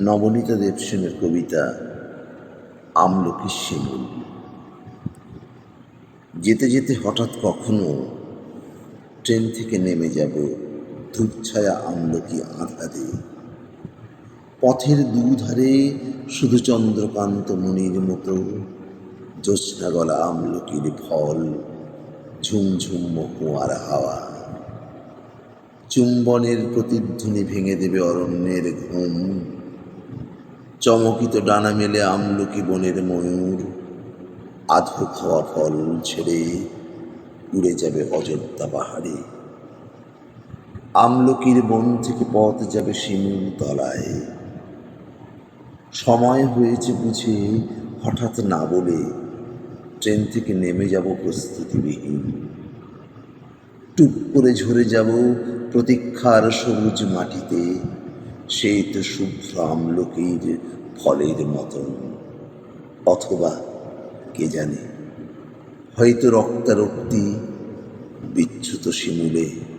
নবনীতা দেবসেনের কবিতা আমলকি শিমুল যেতে যেতে হঠাৎ কখনো ট্রেন থেকে নেমে যাব ধূপছায়া আমলকি আধারে। পথের দুধারে শুধু চন্দ্রকান্ত মণির মতো জ্যোৎস্না গলা আমলকির ফল, ঝুমঝুম মহুয়ার হাওয়া। চুম্বনের প্রতিধ্বনি ভেঙে দেবে অরণ্যের ঘুম চমকিত ডানা মেলে আমলকি বনের ময়ূর। আধো খাওয়া ফল ছেড়ে উড়ে যাবে অযোধ্যা পাহাড়ে। আমলকির বন থেকে পথ যাবে শিমুল তলায়। সময় হয়েছে বুঝে হঠাৎ না বলে ট্রেন থেকে নেমে যাব প্রস্তুতিবিহীন। টুপ করে ঝরে যাব প্রতীক্ষার সবুজ মাটিতে। সেই তো শুভ্র আমলকির ফলের মতন। অথবা কে জানে হয়তো রক্তারক্তি বিচ্ছুত শিমুলে